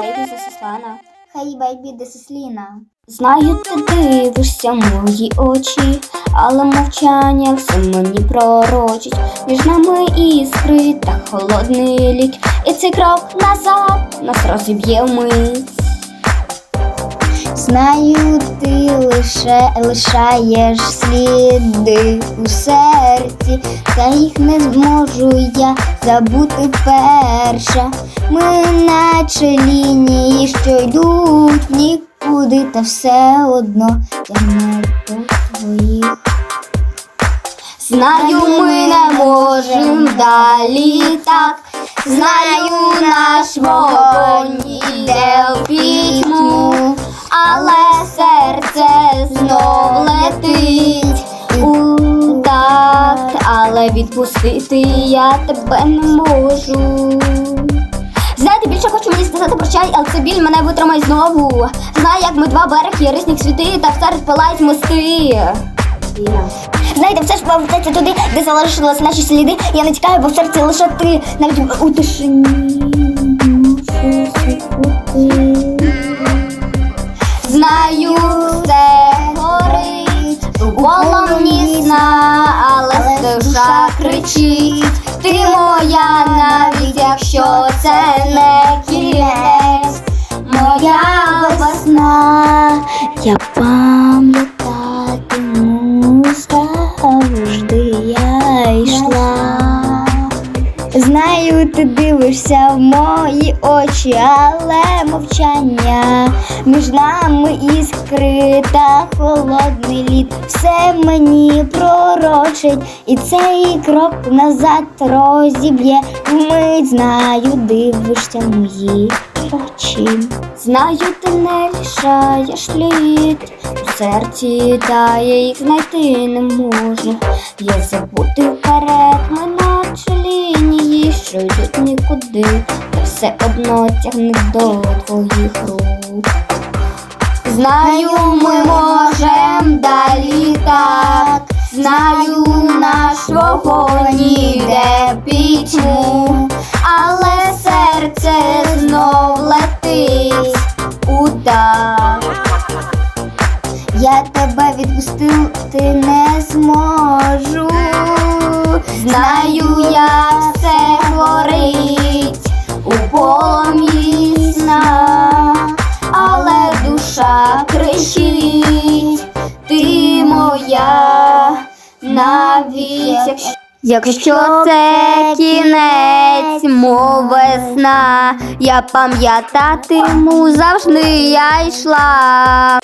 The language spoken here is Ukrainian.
is Lana. Хей, бейбі, this is Ліна. Знаю, ти дивишся мої очі, але мовчання все мені пророчить. Між нами іскри та холодний лік. І цей крок назад нас розіб'є вмить. Знаю, ти лише лишаєш сліди у серці, та їх не зможу я забути вперше. Ми наче лінії, що йдуть нікуди, та все одно я не до твоїх. Знаю, ми не можемо далі так. Знаю, наш вогонь летить у такт, але відпустити я тебе не можу. Знаєте, більше хочу мені сказати прощай, але це біль мене витримай знову. Знаю, як ми два береги, різних світи, та все розпилають мости. Знаєте, все ж повертається туди, де залишилися наші сліди. Я не тікаю, бо в серці лише ти, навіть у тишині. Душа кричить. Ти моя, навіть якщо це не кінець, моя весна. Я пам'ятатиму завжди я йшла. Знаю, ти дивишся в мої очі, але мовчання між нами іскри та холодний лід. Все мені пророчить, і цей крок назад розіб'є. Вмить знаю, дивишся мої очі. Знаю, ти не лишаєш літ, у серці та я їх знайти не можу. Я забути вперед, ми наче лінії, що йдуть нікуди, та все одно тягне до твоїх рук. Знаю, ми можем далі так. Знаю, наш вогонь іде пітьму, але серце знов летить у. Я тебе відпустити не зможу. Знаю, як все горить у полум'ї але душа кричить, моя навіть якщо. Це кінець, мов весна, я пам'ятатиму завжди я йшла.